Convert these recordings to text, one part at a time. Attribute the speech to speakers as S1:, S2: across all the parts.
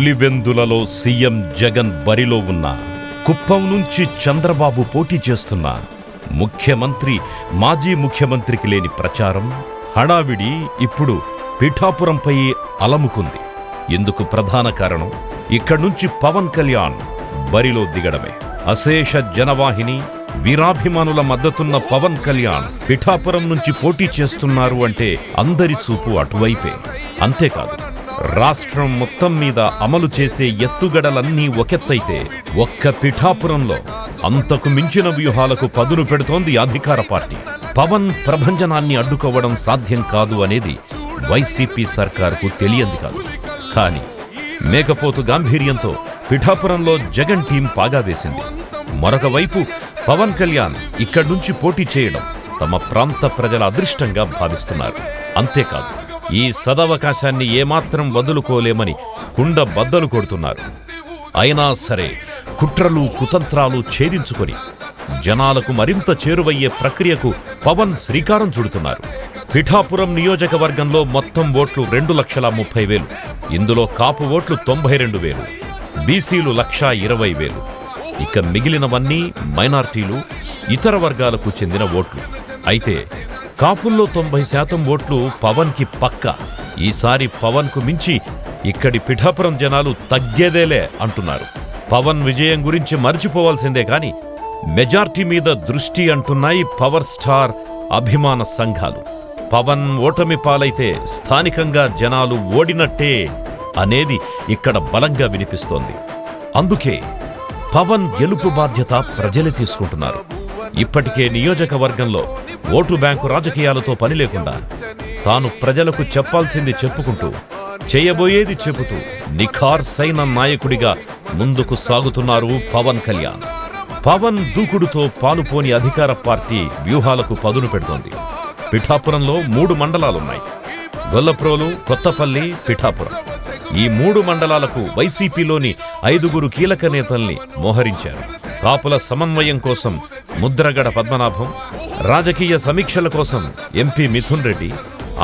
S1: పులివెందులలో CM Jagan బరిలో ఉన్న కుప్పం నుంచి చంద్రబాబు పోటీ చేస్తున్న ముఖ్యమంత్రి మాజీ ముఖ్యమంత్రికి లేని ప్రచారం హడావిడి ఇప్పుడు పిఠాపురంపై అలముకుంది. ఇందుకు ప్రధాన కారణం ఇక్కడి నుంచి పవన్ కళ్యాణ్ బరిలో దిగడమే. అశేష జనవాహిని వీరాభిమానుల మద్దతున్న పవన్ కళ్యాణ్ పిఠాపురం నుంచి పోటీ చేస్తున్నారు అంటే అందరి చూపు అటువైపే. అంతేకాదు రాష్ట్రం మొత్తం మీద అమలు చేసే ఎత్తుగడలన్నీ ఒకెత్తైతే ఒక్క పిఠాపురంలో అంతకు మించిన వ్యూహాలకు పదును పెడుతోంది అధికార పార్టీ. పవన్ ప్రభంజనాన్ని అడ్డుకోవడం సాధ్యం కాదు అనేది వైసీపీ సర్కారుకు తెలియంది కాదు. కానీ మేకపోతు గాంభీర్యంతో పిఠాపురంలో జగన్ టీం పాగా వేసింది. మరొక వైపు పవన్ కళ్యాణ్ ఇక్కడి నుంచి పోటీ చేయడం తమ ప్రాంత ప్రజల అదృష్టంగా భావిస్తున్నారు. అంతేకాదు ఈ సదవకాశాన్ని ఏమాత్రం వదులుకోలేమని కుండ బద్దలు కొడుతున్నారు. అయినా సరే కుట్రలు కుతంత్రాలు ఛేదించుకొని జనాలకు మరింత చేరువయ్యే ప్రక్రియకు పవన్ శ్రీకారం చుడుతున్నారు. పిఠాపురం నియోజకవర్గంలో మొత్తం ఓట్లు రెండు లక్షల ముప్పై వేలు ఇందులో కాపు ఓట్లు తొంభై రెండు వేలు బీసీలు లక్షా ఇరవై వేలు. ఇక మిగిలినవన్నీ మైనార్టీలు ఇతర వర్గాలకు చెందిన ఓట్లు. అయితే కాపుల్లో తొంభై శాతం ఓట్లు పవన్కి పక్క. ఈసారి పవన్కు మించి ఇక్కడి పిఠాపురం జనాలు తగ్గేదేలే అంటున్నారు. పవన్ విజయం గురించి మర్చిపోవాల్సిందే కాని మెజార్టీ మీద దృష్టి అంటున్నాయి పవర్ స్టార్ అభిమాన సంఘాలు. పవన్ ఓటమి పాలైతే స్థానికంగా జనాలు ఓడినట్టే అనేది ఇక్కడ బలంగా వినిపిస్తోంది. అందుకే పవన్ గెలుపు బాధ్యత ప్రజలే తీసుకుంటున్నారు. ఇప్పటికే నియోజకవర్గంలో ఓటు బ్యాంకు రాజకీయాలతో పని లేకుండా తాను ప్రజలకు చెప్పాల్సింది చెప్పుకుంటూ చేయబోయేది చెబుతూ నిఖార్సైన నాయకుడిగా ముందుకు సాగుతున్నారు పవన్ కళ్యాణ్. పవన్ దూకుడుతో పాలుపోని అధికార పార్టీ వ్యూహాలకు పదును పెడుతోంది. పిఠాపురంలో మూడు మండలాలున్నాయి. గొల్లప్రోలు కొత్తపల్లి పిఠాపురం. ఈ మూడు మండలాలకు వైసీపీలోని ఐదుగురు కీలక నేతల్ని మోహరించారు. కాపుల సమన్వయం కోసం ముద్రగడ పద్మనాభం రాజకీయ సమీక్షల కోసం ఎంపీ మిథున్ రెడ్డి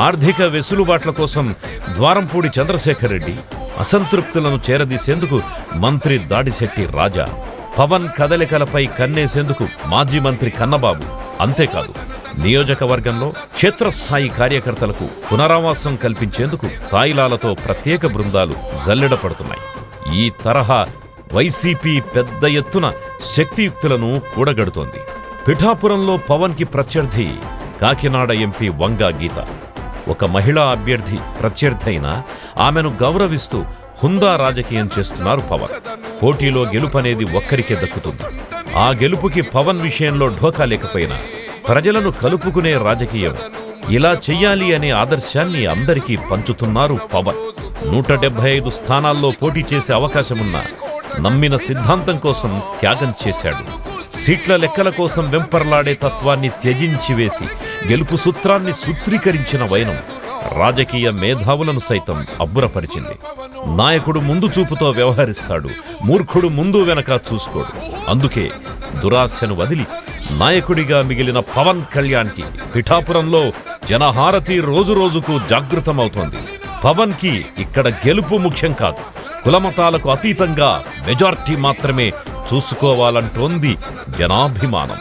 S1: ఆర్థిక వెసులుబాట్ల కోసం ద్వారంపూడి చంద్రశేఖర్ రెడ్డి అసంతృప్తులను చేరదీసేందుకు మంత్రి దాడిశెట్టి రాజా పవన్ కదలికలపై కన్నేసేందుకు మాజీ మంత్రి కన్నబాబు. అంతేకాదు నియోజకవర్గంలో క్షేత్రస్థాయి కార్యకర్తలకు పునరావాసం కల్పించేందుకు తాయిలాలతో ప్రత్యేక బృందాలు జల్లెడ పడుతున్నాయి. ఈ తరహా వైసీపీ పెద్ద ఎత్తున శక్తియుక్తులను కూడగడుతోంది. పిఠాపురంలో పవన్కి ప్రత్యర్థి కాకినాడ ఎంపీ వంగా గీత. ఒక మహిళా అభ్యర్థి ప్రత్యర్థి ఆమెను గౌరవిస్తూ హుందా రాజకీయం చేస్తున్నారు పవన్. పోటీలో గెలుపనేది ఒక్కరికే దక్కుతుంది. ఆ గెలుపుకి పవన్ విషయంలో ఢోకా లేకపోయినా ప్రజలను కలుపుకునే రాజకీయం ఇలా చెయ్యాలి అనే ఆదర్శాన్ని అందరికీ పంచుతున్నారు పవన్. నూట డెబ్బై ఐదు స్థానాల్లో పోటీ చేసే అవకాశమున్నా నమ్మిన సిద్ధాంతం కోసం త్యాగం చేశాడు. సీట్ల లెక్కల కోసం వెంపర్లాడే తత్వాన్ని త్యజించి వేసి గెలుపు సూత్రాన్ని సూత్రీకరించిన వైనం రాజకీయ మేధావులను సైతం అబ్బురపరిచింది. నాయకుడు ముందు చూపుతో వ్యవహరిస్తాడు మూర్ఖుడు ముందు వెనక చూసుకోడు. అందుకే దురాశను వదిలి నాయకుడిగా మిగిలిన పవన్ కళ్యాణ్కి పిఠాపురంలో జనహారతి రోజురోజుకు జాగృతమవుతోంది. పవన్కి ఇక్కడ గెలుపు ముఖ్యం కాదు. కులమతాలకు అతీతంగా మెజార్టీ మాత్రమే చూసుకోవాలంటోంది జనాభిమానం.